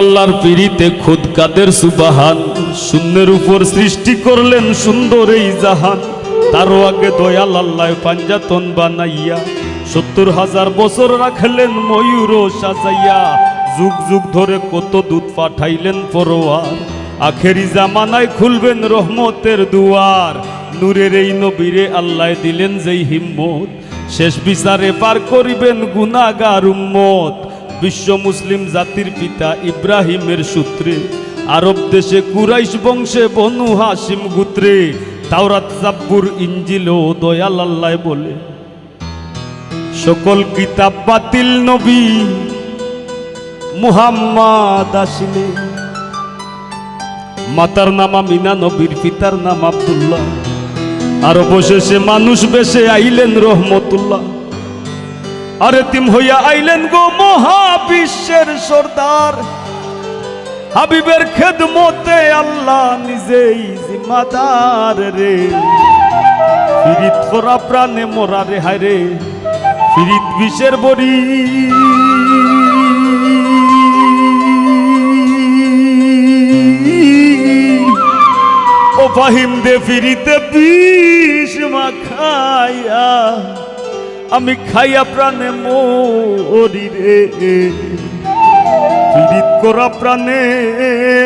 আল্লাহর পিড়িতে খুদ কাদের সুবাহান, শূন্যের উপর সৃষ্টি করলেন সুন্দর এই জাহান। তারও আগে দয়াল আল্লাহ পাঞ্জাতন বানাইয়া, সত্তর হাজার বছর রাখলেন ময়ূর সাজাইয়া। যুগ যুগ ধরে কত দুধ পাঠাইলেন পরোয়ার। আখেরি জামানায় খুলবেন রহমতের দুয়ার। নূরের এই নবীরে আল্লাহ দিলেন যেই হিম্মত। শেষ বিচারে পার করিবেন গুনাগার উম্মত। বিশ্ব মুসলিম জাতির পিতা ইব্রাহিমের সূত্রে, আরব দেশে কুরাইশ বংশে বনু হাসিম গুত্রে, তাওরাত জাব্বুর ইঞ্জিল ও দয়াল আল্লাহ বলে, সকল কিতাব বাতিল নবী মুহাম্মদ আসিলে। মাতার নাম আমিনা, নবীর পিতার নাম আব্দুল্লাহ। আর অবশেষে মানুষ বেশে আইলেন রহমতুল্লাহ। আরে তিম হইয়া আইলেন গো মহাবিশ্বের সর্দার। হাবিবের খেদমতে আল্লাহ নিজেই জিম্মাদার রে। ফিরিত করা প্রাণে মরা রে, হায় রে। ফিরিত বিষের বড়ি। ও ফাহিম দে ফিরিতে বিষ মাখাইয়া আমি খাইয়া প্রাণে মরি রে। পীড়িত করা প্রাণে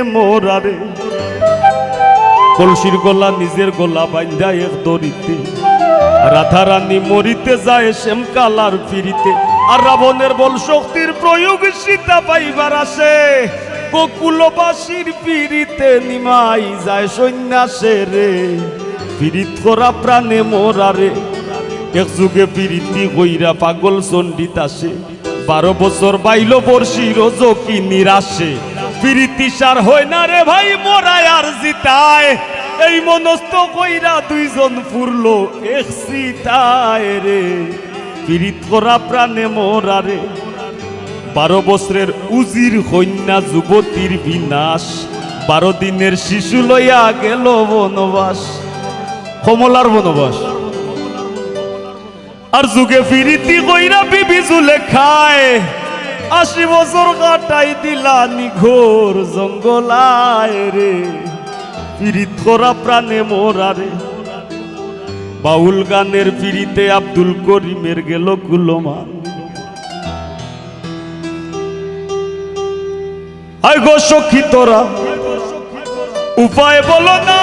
মোরা রে। কলসির গলা নিজের গলা বান্ধা এক দড়িতে। রাধা রানী মরিতে যায় শ্যামকালার ফিরিতে। আর রাবণের বল শক্তির প্রয়োগ সীতা পাইবার আসে। গোকুলবাসীর পিড়িতে নিমাই যায় সন্ন্যাসে রে। পীড়িত করা প্রাণে মোরা রে। এক যুগে পিরিতি কইরা পাগল চন্ডিত আসে। বারো বছর বাইল বর্ষি রোজ কি নিরাশে। পিরিতি সার হয় না রে ভাই, মোরায় আর জিতায়। এই মনস্থ কইরা দুইজন ফুরলো এক সিতায় রে। পিরিত করা প্রাণে মোরা রে। বারো বছরের উজির কন্যা যুবতীর বিনাশ। বারো দিনের শিশু লইয়া গেল বনবাস। কমলার বনবাস। আর যুগে ফিরিতি কইরা বিবি জুলে খায়। আশি বছর কাটাই দিলা নিঘোর জঙ্গলায় রে। ফিরিত করা প্রাণে মোরা রে। বাউল গানের ফিরিতে আব্দুল করিমের গেল কুলমান আয় গো সখী তোরা, উপায় বলো না।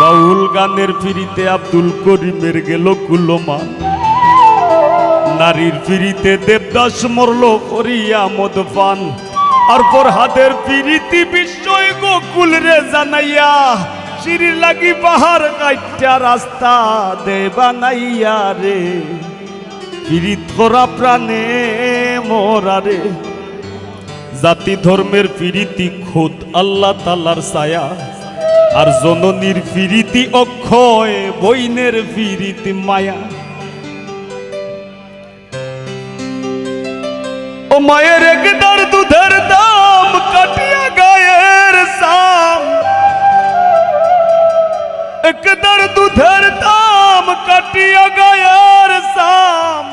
বাউল গানের ফিরিতে আব্দুল করিমের গেল কুলমান নারীর ফিরিতে দেবদাস মরল করিয়া মদ পান আর হাতের ফিরিতি বিস্ময় গোকুল রে জানাইয়া সিঁড়ি লাগি পাহাড় কাইটা রাস্তা দে বানাইয়া রে। ফিরিত করা প্রাণে মরা রে। জাতি ধর্মের ফিরিতি খোদ আল্লাহ তালার ছায়া। আর জননীর ফিরিতি অক্ষয়, বইনের ফিরিতি মায়া। ও মায়ের একদার দুধের দাম কাটিয়া গায়ের সাম একদার দুধের দাম কাটিয়া গায়ের সাম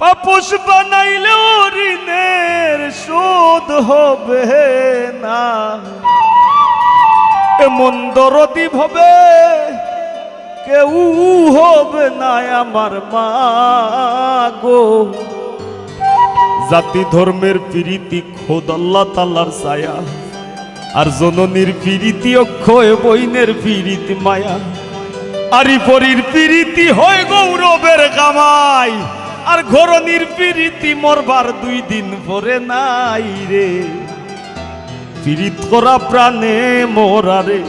পাপুষ বানাইলে ঋণের শোধ হবে না। এমন দরদি ভাবে, কেউ হবে না আমার মা গো। জাতি ধর্মের প্রীতি খোদ আল্লাহ তাল্লার ছায়া, আর জননীর প্রীতি অক্ষয় বইনের প্রীতি মায়া। আরি পরীর প্রীতি হয় গৌরবের কামাই। আর ঘরনির প্রীতি মরবার দুই দিন পরে নাই রে। পীড়িত করা প্রাণে মরারে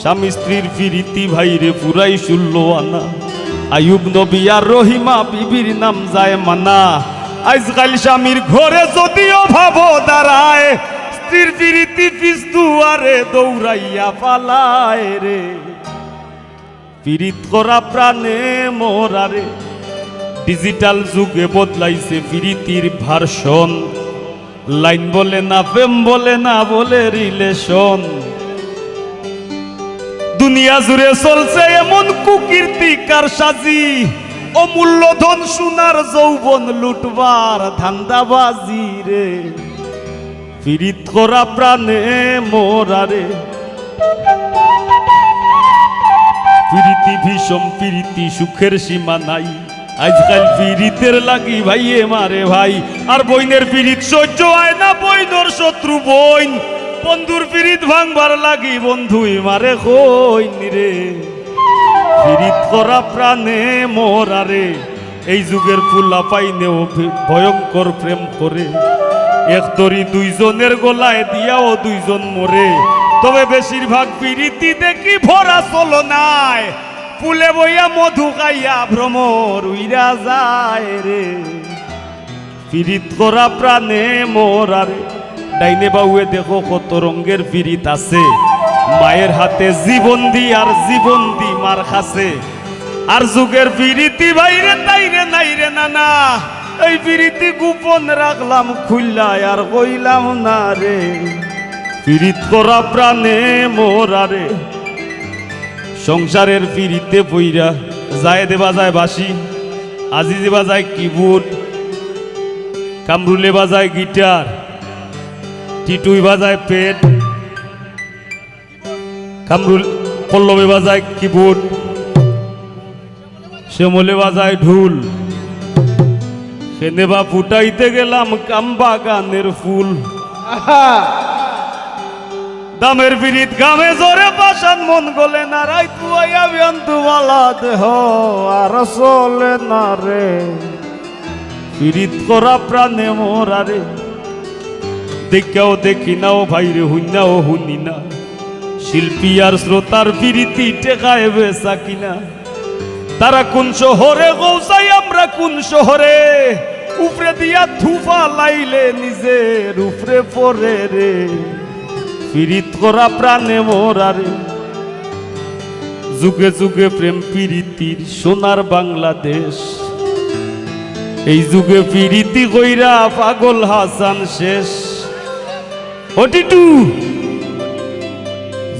স্বামী স্ত্রীর প্রীতি ভাইরে পুরাই শুনল আনা। আয়ুব নবী আর রহিমা বিবির নাম যায় মানা। আজকাল স্বামীর ঘরে যদিও ভাব দাঁড়ায়, স্ত্রীর প্রীতি পিস দুয়ারে দৌড়াইয়া পালায় রে। পীড়িত করা প্রাণে মোরারে ডিজিটাল যুগে বদলাইছে ফিরিতির ভার্সন। লাইন বলে না, প্রেম বলে না, বলে রিলেশন দুনিয়া জুড়ে চলছে এমন কুকীর্তি কার সাজি? অমূল্য ধন সোনার যৌবন লুটবার ধান্দাবাজি রে। ফিরিত করা প্রাণে মোরারে প্রীতি ভীষণ প্রীতি, সুখের সীমা নাই। আজকাল পীড়িতের লাগি ভাইয়ে মারে ভাই। আর বইনের পীড়িত সহ্য হয় না, বইনর শত্রু বইন। বন্ধুর পীড়িত ভাঙবার লাগি বন্ধুই মারে কইন রে। পীড়িত করা প্রাণে মোরারে এই যুগের ফুলা পাইনেও ভয়ঙ্কর প্রেম করে। এক তরি দুইজনের গলায় দিয়াও দুইজন মরে। তবে বেশিরভাগ পিরিতি দেখি ভরা চলো নাই ফুলে বইয়া মধু খাইয়া ভ্রমর উইরা যায় রে। পিরিত করা প্রাণে মোরারে। ডাইনে বাউয়ে দেখো কত রঙ্গের পিরিত আছে। মায়ের হাতে জীবন দি আর জীবন দি মার খাসে। আর যুগের পিরিতি বাইরে তাইরে নাইরে নানা। এই পিরিতি গোপন রাখলাম, খুললাই আর কইলাম না রে। পিরিত করা প্রাণে মোরারে। সংসারের পিরিতে বইরা যায় দেবা যায় বাসি আজি দেবা যায় কিবোর্ড, কামরুলে বাজায় গিটার, টিটুই বাজায় পেট, কামরুল, পল্লবে বাজায় কিবোর্ড, শ্যামলে বাজায় ঢুল। সেনেবা ফুটাইতে গেলাম কাম্বা গানের ফুল। দামের বিরিত গামে জোরে পাশান মন গলে না রাই তুয়াইয়া বিয়ন্তু দেহ, আর চলে না রে। পিরিত করা প্রাণে মোরারে দেখাও দেখি নাও ভাইরে হুইনাও হুনি না। শিল্পী আর শ্রোতার পিরিতি টেকায় বেসা কিনা। তারা কোন শহরে, গৌসাই আমরা কোন শহরে? উপরে দিয়া থুফা লাইলে নিজের উপরে পরে রে। পিরিত করা প্রাণে মোরারে যুগে যুগে প্রেম পিরিতির সোনার বাংলাদেশ। এই যুগে পিরিতি কইরা পাগল হাসান শেষ। ওটিটু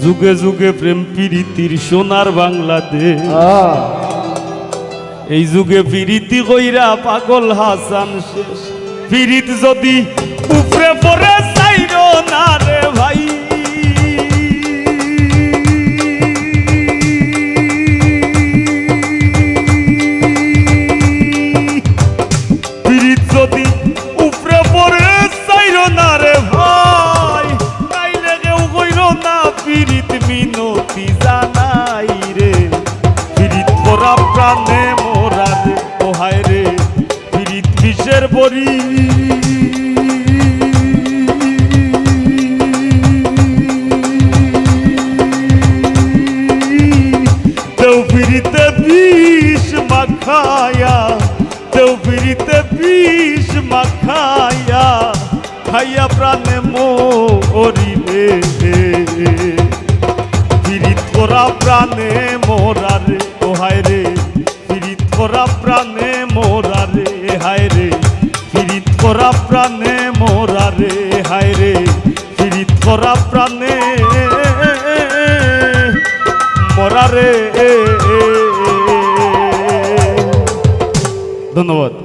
যুগে যুগে প্রেম পিরিতির সোনার বাংলাদেশ। এই যুগে পিরিতি কইরা পাগল হাসান শেষ। পিরিত যদি উপরে পরে প্রাণে মোরা রে ওহায় রে পিরিত বিষের বরি তেও পিরিতে বিষ মাখায়া, তেও পিরিতে বিষ মাখায়া, খাইয়া প্রাণে মরিলে পিরিত করা প্রাণে মোরা রে, ও হায় রে করা প্রাণে মোরা রে, হায় রে। ফিরিত করা প্রাণে মোরা রে, হায় রে। ফিরিত করা প্রাণে মোরা রে। ধন্যবাদ।